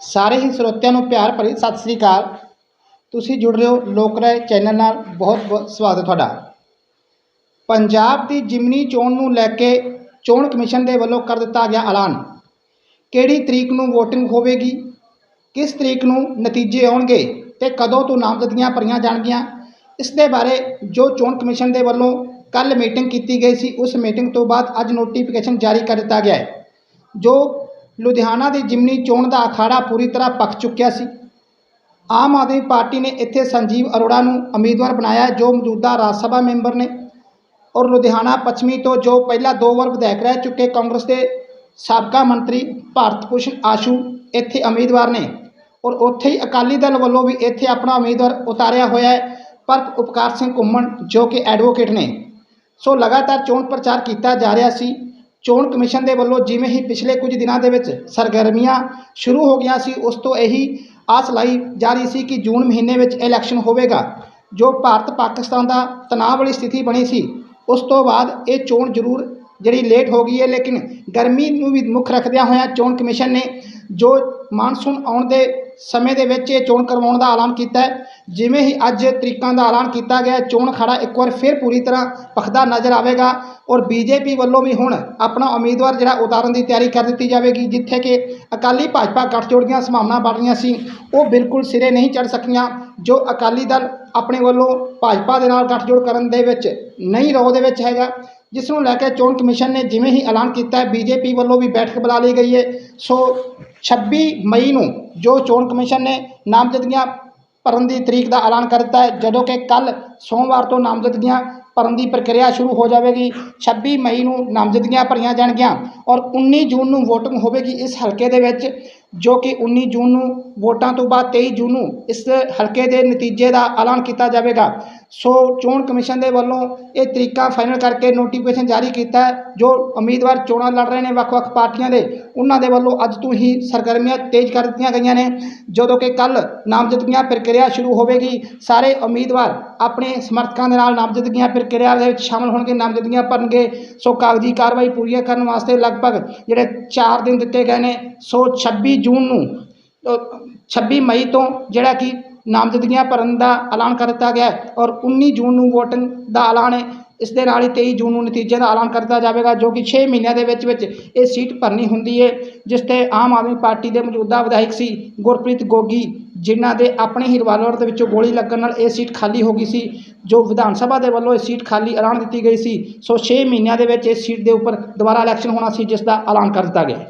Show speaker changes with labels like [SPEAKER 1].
[SPEAKER 1] ਸਾਰੇ ਹੀ ਸਰੋਤਿਆਂ ਨੂੰ ਪਿਆਰ ਭਰੀ ਸਤਿ ਸ੍ਰੀ ਅਕਾਲ। ਤੁਸੀਂ ਜੁੜ ਰਹੇ ਹੋ ਲੋਕ ਰਾਏ ਚੈਨਲ ਨਾਲ। ਬਹੁਤ ਬਹੁਤ ਸਵਾਗਤ ਹੈ ਤੁਹਾਡਾ। ਪੰਜਾਬ ਦੀ ਜਿਮਨੀ ਚੋਣ ਨੂੰ ਲੈ ਕੇ ਚੋਣ ਕਮਿਸ਼ਨ ਦੇ ਵੱਲੋਂ ਕਰ ਦਿੱਤਾ ਗਿਆ ਐਲਾਨ। ਕਿਹੜੀ ਤਰੀਕ ਨੂੰ VOTING ਹੋਵੇਗੀ? ਕਿਸ ਤਰੀਕ ਨੂੰ ਨਤੀਜੇ ਆਉਣਗੇ? ਤੇ ਕਦੋਂ ਤੋਂ ਨਾਮਜ਼ਦਗੀਆਂ ਭਰੀਆਂ ਜਾਣਗੀਆਂ? ਇਸ ਦੇ ਬਾਰੇ ਜੋ ਚੋਣ ਕਮਿਸ਼ਨ ਦੇ ਵੱਲੋਂ ਕੱਲ ਮੀਟਿੰਗ ਕੀਤੀ ਗਈ ਸੀ, ਉਸ ਮੀਟਿੰਗ ਤੋਂ ਬਾਅਦ ਅੱਜ ਨੋਟੀਫਿਕੇਸ਼ਨ ਜਾਰੀ ਕਰ ਦਿੱਤਾ ਗਿਆ ਹੈ, ਜੋ ਲੁਧਿਆਣਾ ਦੀ ਜਿਮਨੀ ਚੋਣ ਦਾ ਅਖਾੜਾ ਪੂਰੀ ਤਰ੍ਹਾਂ ਪੱਕ ਚੁੱਕਿਆ ਸੀ। ਆਮ ਆਦਮੀ ਪਾਰਟੀ ਨੇ ਇੱਥੇ ਸੰਜੀਵ ਅਰੋੜਾ ਨੂੰ ਉਮੀਦਵਾਰ ਬਣਾਇਆ, ਜੋ ਮੌਜੂਦਾ ਰਾਜ ਸਭਾ ਮੈਂਬਰ ਨੇ। ਔਰ ਲੁਧਿਆਣਾ ਪੱਛਮੀ ਤੋਂ ਜੋ ਪਹਿਲਾਂ ਦੋ ਵਾਰ ਵਿਧਾਇਕ ਰਹਿ ਚੁੱਕੇ, ਕਾਂਗਰਸ ਦੇ ਸਾਬਕਾ ਮੰਤਰੀ ਭਾਰਤ ਭੂਸ਼ਣ ਆਸ਼ੂ ਇੱਥੇ ਉਮੀਦਵਾਰ ਨੇ। ਔਰ ਉੱਥੇ ਹੀ ਅਕਾਲੀ ਦਲ ਵੱਲੋਂ ਵੀ ਇੱਥੇ ਆਪਣਾ ਉਮੀਦਵਾਰ ਉਤਾਰਿਆ ਹੋਇਆ ਹੈ, ਪਰ ਉਪਕਾਰ ਸਿੰਘ ਘੁੰਮਣ, ਜੋ ਕਿ ਐਡਵੋਕੇਟ ਨੇ। ਸੋ ਲਗਾਤਾਰ ਚੋਣ ਪ੍ਰਚਾਰ ਕੀਤਾ ਜਾ ਰਿਹਾ ਸੀ। ਚੋਣ ਕਮਿਸ਼ਨ ਦੇ ਵੱਲੋਂ ਜਿਵੇਂ ਹੀ ਪਿਛਲੇ ਕੁਝ ਦਿਨਾਂ ਦੇ ਵਿੱਚ ਸਰਗਰਮੀਆਂ ਸ਼ੁਰੂ ਹੋ ਗਈਆਂ ਸੀ, ਉਸ ਤੋਂ ਇਹੀ ਆਸ ਲਾਈ ਜਾ ਰਹੀ ਸੀ ਕਿ ਜੂਨ ਮਹੀਨੇ ਵਿੱਚ ਇਲੈਕਸ਼ਨ ਹੋਵੇਗਾ। ਜੋ ਭਾਰਤ ਪਾਕਿਸਤਾਨ ਦਾ ਤਣਾਅ ਵਾਲੀ ਸਥਿਤੀ ਬਣੀ ਸੀ, ਉਸ ਤੋਂ ਬਾਅਦ ਇਹ ਚੋਣ ਜ਼ਰੂਰ ਜਿਹੜੀ ਲੇਟ ਹੋ ਗਈ ਹੈ, ਲੇਕਿਨ ਗਰਮੀ ਨੂੰ ਵੀ ਮੁੱਖ ਰੱਖਦਿਆਂ ਹੋਇਆਂ ਚੋਣ ਕਮਿਸ਼ਨ ਨੇ ਜੋ ਮਾਨਸੂਨ ਆਉਣ ਦੇ ਸਮੇਂ ਦੇ ਵਿੱਚ ਇਹ ਚੋਣ ਕਰਵਾਉਣ ਦਾ ਐਲਾਨ ਕੀਤਾ ਹੈ, ਜਿਵੇਂ ਹੀ ਅੱਜ ਤਰੀਕਾਂ ਦਾ ਐਲਾਨ ਕੀਤਾ ਗਿਆ, ਚੋਣ ਖੜਾ ਇੱਕ ਵਾਰ ਫਿਰ ਪੂਰੀ ਤਰ੍ਹਾਂ ਪਖਦਾ ਨਜ਼ਰ ਆਵੇਗਾ। ਔਰ ਬੀਜੇਪੀ ਵੱਲੋਂ ਵੀ ਹੁਣ ਆਪਣਾ ਉਮੀਦਵਾਰ ਜਿਹੜਾ ਉਤਾਰਨ ਦੀ ਤਿਆਰੀ ਕਰ ਦਿੱਤੀ ਜਾਵੇਗੀ, ਜਿੱਥੇ ਕਿ ਅਕਾਲੀ ਭਾਜਪਾ ਗੱਠਜੋੜ ਦੀਆਂ ਸੰਭਾਵਨਾ ਬਣ ਰਹੀਆਂ ਸੀ, ਉਹ ਬਿਲਕੁਲ ਸਿਰੇ ਨਹੀਂ ਚੜ ਸਕੀਆਂ, ਜੋ ਅਕਾਲੀ ਦਲ ਆਪਣੇ ਵੱਲੋਂ ਭਾਜਪਾ ਦੇ ਨਾਲ ਗੱਠਜੋੜ ਕਰਨ ਦੇ ਵਿੱਚ ਨਹੀਂ ਰੋਹ ਦੇ ਵਿੱਚ ਹੈਗਾ, ਜਿਸ ਨੂੰ ਲੈ ਕੇ ਚੋਣ ਕਮਿਸ਼ਨ ਨੇ ਜਿਵੇਂ ਹੀ ਐਲਾਨ ਕੀਤਾ ਹੈ, ਬੀਜੇਪੀ ਵੱਲੋਂ ਵੀ ਬੈਠਕ ਬੁਲਾ ਲਈ ਗਈ ਹੈ। ਸੋ 26 ਮਈ ਨੂੰ ਜੋ ਚੋਣ ਕਮਿਸ਼ਨ ਨੇ ਨਾਮਜ਼ਦਗੀਆਂ ਭਰਨ ਦੀ ਤਰੀਕ ਦਾ ਐਲਾਨ ਕਰ ਦਿੱਤਾ ਹੈ। ਜਦੋਂ ਕਿ ਕੱਲ ਸੋਮਵਾਰ ਤੋਂ ਨਾਮਜ਼ਦਗੀਆਂ ਭਰਨ ਦੀ ਪ੍ਰਕਿਰਿਆ ਸ਼ੁਰੂ ਹੋ ਜਾਵੇਗੀ। 26 ਮਈ ਨੂੰ ਨਾਮਜ਼ਦਗੀਆਂ ਭਰੀਆਂ ਜਾਣਗੀਆਂ ਔਰ 19 ਜੂਨ ਨੂੰ VOTING ਹੋਵੇਗੀ ਇਸ ਹਲਕੇ ਦੇ ਵਿੱਚ, ਜੋ ਕਿ 19 ਜੂਨ ਨੂੰ ਵੋਟਾਂ ਤੋਂ ਬਾਅਦ 23 ਜੂਨ ਨੂੰ ਇਸ ਹਲਕੇ ਦੇ ਨਤੀਜੇ ਦਾ ਐਲਾਨ ਕੀਤਾ ਜਾਵੇਗਾ। ਸੋ ਚੋਣ ਕਮਿਸ਼ਨ ਦੇ ਵੱਲੋਂ ਇਹ ਤਰੀਕਾ ਫਾਈਨਲ ਕਰਕੇ ਨੋਟੀਫਿਕੇਸ਼ਨ ਜਾਰੀ ਕੀਤਾ ਜੋ ਉਮੀਦਵਾਰ ਚੋਣਾਂ ਲੜ ਰਹੇ ਨੇ ਵੱਖ-ਵੱਖ ਪਾਰਟੀਆਂ ਦੇ ਉਹਨਾਂ ਦੇ ਵੱਲੋਂ ਅੱਜ ਤੋਂ ਹੀ ਸਰਗਰਮੀਆਂ ਤੇਜ਼ ਕਰ ਦਿੱਤੀਆਂ ਗਈਆਂ ਨੇ। ਜਦੋਂ ਕਿ ਕੱਲ ਨਾਮਜ਼ਦਗੀਆਂ ਪ੍ਰਕਿਰਿਆ ਸ਼ੁਰੂ ਹੋਵੇਗੀ ਸਾਰੇ ਉਮੀਦਵਾਰ ਆਪਣੇ ਸਮਰਥਕਾਂ ਦੇ ਨਾਲ ਨਾਮਜ਼ਦਗੀਆਂ ਪ੍ਰਕਿਰਿਆ ਦੇ ਵਿੱਚ ਸ਼ਾਮਲ ਹੋਣਗੇ ਨਾਮਜ਼ਦਗੀਆਂ ਭਰਨਗੇ। ਸੋ ਕਾਗਜ਼ੀ ਕਾਰਵਾਈ ਪੂਰੀਆਂ ਕਰਨ ਵਾਸਤੇ ਲਗਭਗ ਜਿਹੜੇ 4 ਦਿਨ ਦਿੱਤੇ ਗਏ ਨੇ ਸੋ 26 ਜੂਨ ਨੂੰ ਅ, 26 ਮਈ ਤੋਂ ਜਿਹੜਾ ਕਿ ਨਾਮਜ਼ਦਗੀਆਂ ਭਰਨ ਦਾ ਐਲਾਨ ਕਰ ਦਿੱਤਾ ਗਿਆ ਹੈ ਔਰ 19 ਜੂਨ ਨੂੰ ਵੋਟਿੰਗ ਦਾ ਐਲਾਨ ਹੈ। ਇਸ ਦੇ ਨਾਲ ਹੀ 23 ਜੂਨ ਨੂੰ ਨਤੀਜੇ ਦਾ ਐਲਾਨ ਕਰ ਦਿੱਤਾ ਜਾਵੇਗਾ, ਜੋ ਕਿ 6 ਮਹੀਨਿਆਂ ਦੇ ਵਿੱਚ ਵਿੱਚ ਇਹ ਸੀਟ ਭਰਨੀ ਹੁੰਦੀ ਹੈ, ਜਿਸ ਤੇ ਆਮ ਆਦਮੀ ਪਾਰਟੀ ਦੇ ਮੌਜੂਦਾ ਵਿਧਾਇਕ ਸੀ ਗੁਰਪ੍ਰੀਤ ਗੋਗੀ, ਜਿਨ੍ਹਾਂ ਦੇ ਆਪਣੇ ਹੀ ਰਿਵਾਲਵਰ ਦੇ ਵਿੱਚੋਂ ਗੋਲੀ ਲੱਗਣ ਨਾਲ ਇਹ ਸੀਟ ਖਾਲੀ ਹੋ ਗਈ ਸੀ, ਜੋ ਵਿਧਾਨ ਸਭਾ ਦੇ ਵੱਲੋਂ ਇਹ ਸੀਟ ਖਾਲੀ ਐਲਾਨ ਦਿੱਤੀ ਗਈ ਸੀ। ਸੋ 6 ਮਹੀਨਿਆਂ ਦੇ ਵਿੱਚ ਇਸ ਸੀਟ ਦੇ ਉੱਪਰ ਦੁਬਾਰਾ ਇਲੈਕਸ਼ਨ ਹੋਣਾ ਸੀ, ਜਿਸ ਦਾ ਐਲਾਨ ਕਰ ਦਿੱਤਾ ਗਿਆ